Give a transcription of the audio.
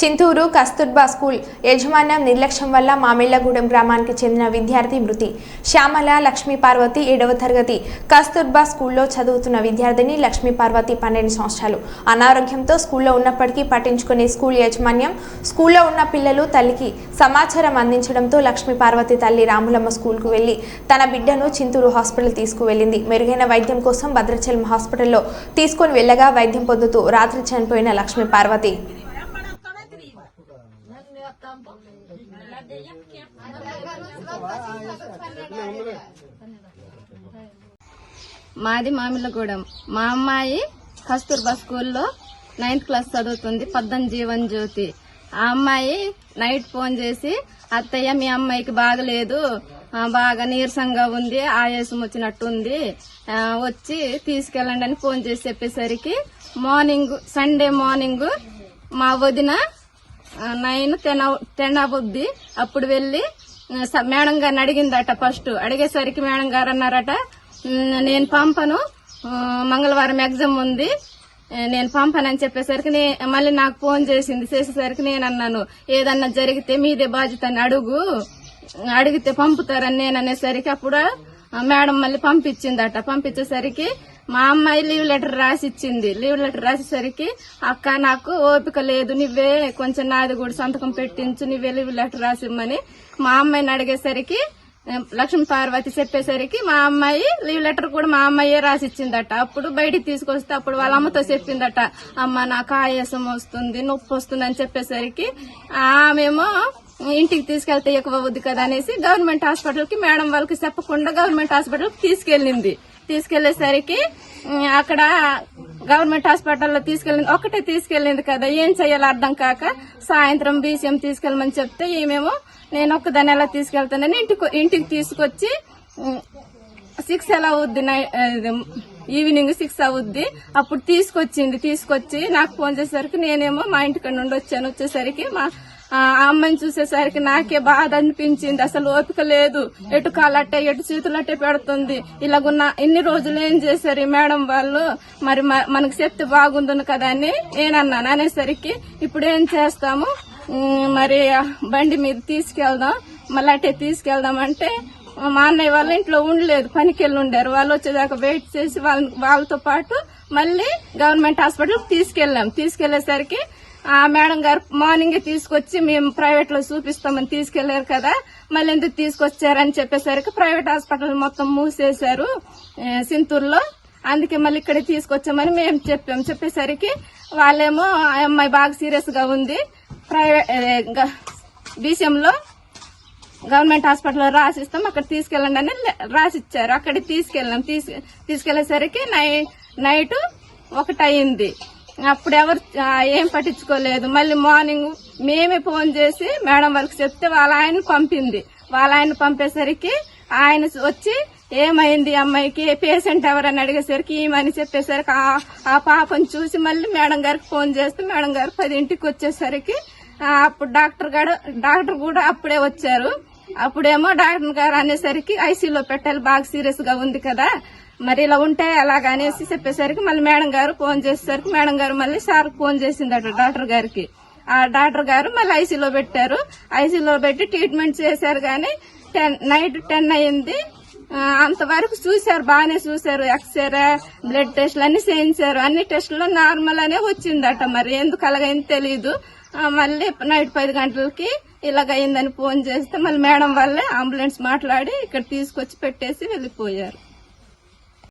Chintur Kasturba school యజమాన్యం నిర్లక్ష్యం వల్ల మామిళ్ళగూడెం గ్రామానికి చెందిన విద్యార్థి మృతి. శ్యామల లక్ష్మీ పార్వతి ఏడవ తరగతి. కస్తూర్బా స్కూల్లో చదువుతున్న విద్యార్థిని లక్ష్మీ పార్వతి పన్నెండు సంవత్సరాలు. అనారోగ్యంతో స్కూల్లో ఉన్నప్పటికీ పట్టించుకునే స్కూల్ యాజమాన్యం స్కూల్లో ఉన్న పిల్లలు తల్లికి సమాచారం అందించడంతో లక్ష్మీ పార్వతి తల్లి రాములమ్మ స్కూల్కు వెళ్ళి తన బిడ్డను చింతూరు హాస్పిటల్ తీసుకువెళ్ళింది. మెరుగైన వైద్యం కోసం భద్రాచలం హాస్పిటల్లో తీసుకొని వెళ్ళగా వైద్యం పొందుతూ రాత్రి చనిపోయిన లక్ష్మీ పార్వతి. మాది మామిళ్ళగూడెం మా అమ్మాయి కస్తూర్బా స్కూల్లో నైన్త్ క్లాస్ చదువుతుంది పద్దం జీవన్ జ్యోతి. ఆ అమ్మాయి నైట్ ఫోన్ చేసి అత్తయ్య మీ అమ్మాయికి బాగలేదు. బాగా నీరసంగా ఉంది ఆయాసం వచ్చినట్టుంది. వచ్చి తీసుకెళ్ళండి అని ఫోన్ చేసి చెప్పేసరికి మార్నింగ్ సండే మార్నింగ్ మా వదిన నైన్ టెన్ టెన్ అవుద్ది. అప్పుడు వెళ్ళి మేడం గారిని అడిగిందట ఫస్ట్. అడిగేసరికి మేడం గారు అన్నారట నేను పంపను. మంగళవారం ఎగ్జామ్ ఉంది. నేను పంపనని చెప్పేసరికి నే మళ్ళీ నాకు ఫోన్ చేసింది. చేసేసరికి నేను అన్నాను ఏదన్నా జరిగితే మీదే బాధ్యత అని అడుగు. అడిగితే పంపుతారని నేను అనేసరికి అప్పుడు మేడం మళ్ళీ పంపించిందట. పంపించేసరికి మా అమ్మాయి లీవ్ లెటర్ రాసి ఇచ్చింది లీవ్ లెటర్ రాసేసరికి అక్క నాకు ఓపిక లేదు. నువ్వే కొంచెం నాది కూడా సంతకం పెట్టించు. నువ్వే లీవ్ లెటర్ రాసిమ్మని మా అమ్మాయిని అడిగేసరికి లక్ష్మీ పార్వతి చెప్పేసరికి మా అమ్మాయి లీవ్ లెటర్ కూడా మా అమ్మాయే రాసి ఇచ్చిందట అప్పుడు బయటికి తీసుకొస్తే అప్పుడు వాళ్ళ అమ్మతో చెప్పిందట. అమ్మ నాకు ఆయాసం వస్తుంది నొప్పి వస్తుంది అని చెప్పేసరికి ఆమెమో ఇంటికి తీసుకెళ్తే ఎక్కువ అవుద్ది కదా అనేసి గవర్నమెంట్ హాస్పిటల్కి మేడం వాళ్ళకి చెప్పకుండా గవర్నమెంట్ హాస్పిటల్కి తీసుకెళ్ళింది. తీసుకెళ్ళేసరికి అక్కడ గవర్నమెంట్ హాస్పిటల్లో తీసుకెళ్ళింది ఒకటే తీసుకెళ్ళింది కదా. ఏం చేయాలో అర్థం కాక సాయంత్రం బీసీఎం తీసుకెళ్ళమని చెప్తే ఈమెమో నేను ఒక్కదాన్ని ఎలా తీసుకెళ్తానని ఇంటికి ఇంటికి తీసుకొచ్చి సిక్స్ ఎలా అవుద్ది ఈవినింగ్ సిక్స్ అవుద్ది. అప్పుడు తీసుకొచ్చింది తీసుకొచ్చి నాకు ఫోన్ చేసేసరికి నేనేమో మా ఇంటికి నుండి వచ్చాను. వచ్చేసరికి మా ఆ అమ్మాయిని చూసేసరికి నాకే బాధ అనిపించింది. అసలు ఓపిక లేదు. ఎటు కాలట్టే ఎటు చేతులట్టే పెడుతుంది. ఇలాగున్న ఇన్ని రోజులు ఏం చేశారు మేడం వాళ్ళు? మరి మ- మనకు చెప్తే బాగుందని కదా అని నేనన్నాను. అనేసరికి ఇప్పుడు ఏం చేస్తాము? మరి బండి మీద తీసుకెళ్దాం. మళ్ళీ అట్టే తీసుకెళ్దామంటే మా అన్నయ్య వాళ్ళ ఇంట్లో ఉండలేదు. పనికి వెళ్ళి ఉండారు. వాళ్ళు వచ్చేదాకా వెయిట్ చేసి వాళ్ళ వాళ్ళతో పాటు మళ్ళీ గవర్నమెంట్ హాస్పిటల్కి తీసుకెళ్ళాం. తీసుకెళ్ళేసరికి ఆ మేడం గారు మార్నింగ్ తీసుకొచ్చి మేము ప్రైవేట్లో చూపిస్తామని తీసుకెళ్ళారు కదా మళ్ళీ ఎందుకు తీసుకొచ్చారని చెప్పేసరికి ప్రైవేట్ హాస్పిటల్ మొత్తం మూసేశారు సింతూరులో. అందుకే మళ్ళీ ఇక్కడ తీసుకొచ్చామని మేము చెప్పాము చెప్పేసరికి వాళ్ళేమో ఆ అమ్మాయి బాగా సీరియస్గా ఉంది ప్రైవేట్ బీసీఎంలో గవర్నమెంట్ హాస్పిటల్లో రాసిస్తాం అక్కడ తీసుకెళ్ళండి అని రాసిచ్చారు. అక్కడికి తీసుకెళ్ళాం. తీసుకెళ్ళేసరికి నై నైట్ ఒకటి అయింది అప్పుడు ఎవరు ఏం పట్టించుకోలేదు. మళ్ళీ మార్నింగ్ మేమే ఫోన్ చేసి మేడం వాళ్ళకి చెప్తే వాళ్ళ ఆయన పంపింది. వాళ్ళ ఆయన పంపేసరికి ఆయన వచ్చి ఏమైంది అమ్మాయికి? పేషెంట్ ఎవరని అడిగేసరికి ఏమని చెప్పేసరికి ఆ- ఆ పాపను చూసి మళ్ళీ మేడం గారికి ఫోన్ చేస్తే మేడం గారు పదింటికి వచ్చేసరికి అప్పుడు డాక్టర్ గారు డాక్టర్ కూడా అప్పుడే వచ్చారు. అప్పుడేమో డాక్టర్ గారు అనేసరికి ఐసీలో పెట్టాలి బాగా సీరియస్గా ఉంది కదా. మరి ఇలా ఉంటే అలాగ అనేసి చెప్పేసరికి మళ్ళీ మేడం గారు ఫోన్ చేసేసరికి మేడం గారు మళ్ళీ సార్ ఫోన్ చేసిందట డాక్టర్ గారికి. ఆ డాక్టర్ గారు మళ్ళీ ఐసీలో పెట్టారు. ఐసీలో పెట్టి ట్రీట్మెంట్ చేశారు కానీ టెన్ నైట్ టెన్ అయింది. అంతవరకు చూశారు బాగానే చూశారు. ఎక్స్రే బ్లడ్ టెస్ట్లు అన్ని చేయించారు. అన్ని టెస్టులు నార్మల్ అనే వచ్చిందట మరి. ఎందుకు అలాగైంది తెలియదు మళ్ళీ నైట్ పది గంటలకి ఇలాగ అయిందని ఫోన్ చేస్తే మళ్ళీ మేడం వాళ్ళే అంబులెన్స్ మాట్లాడి ఇక్కడ తీసుకొచ్చి పెట్టేసి వెళ్ళిపోయారు.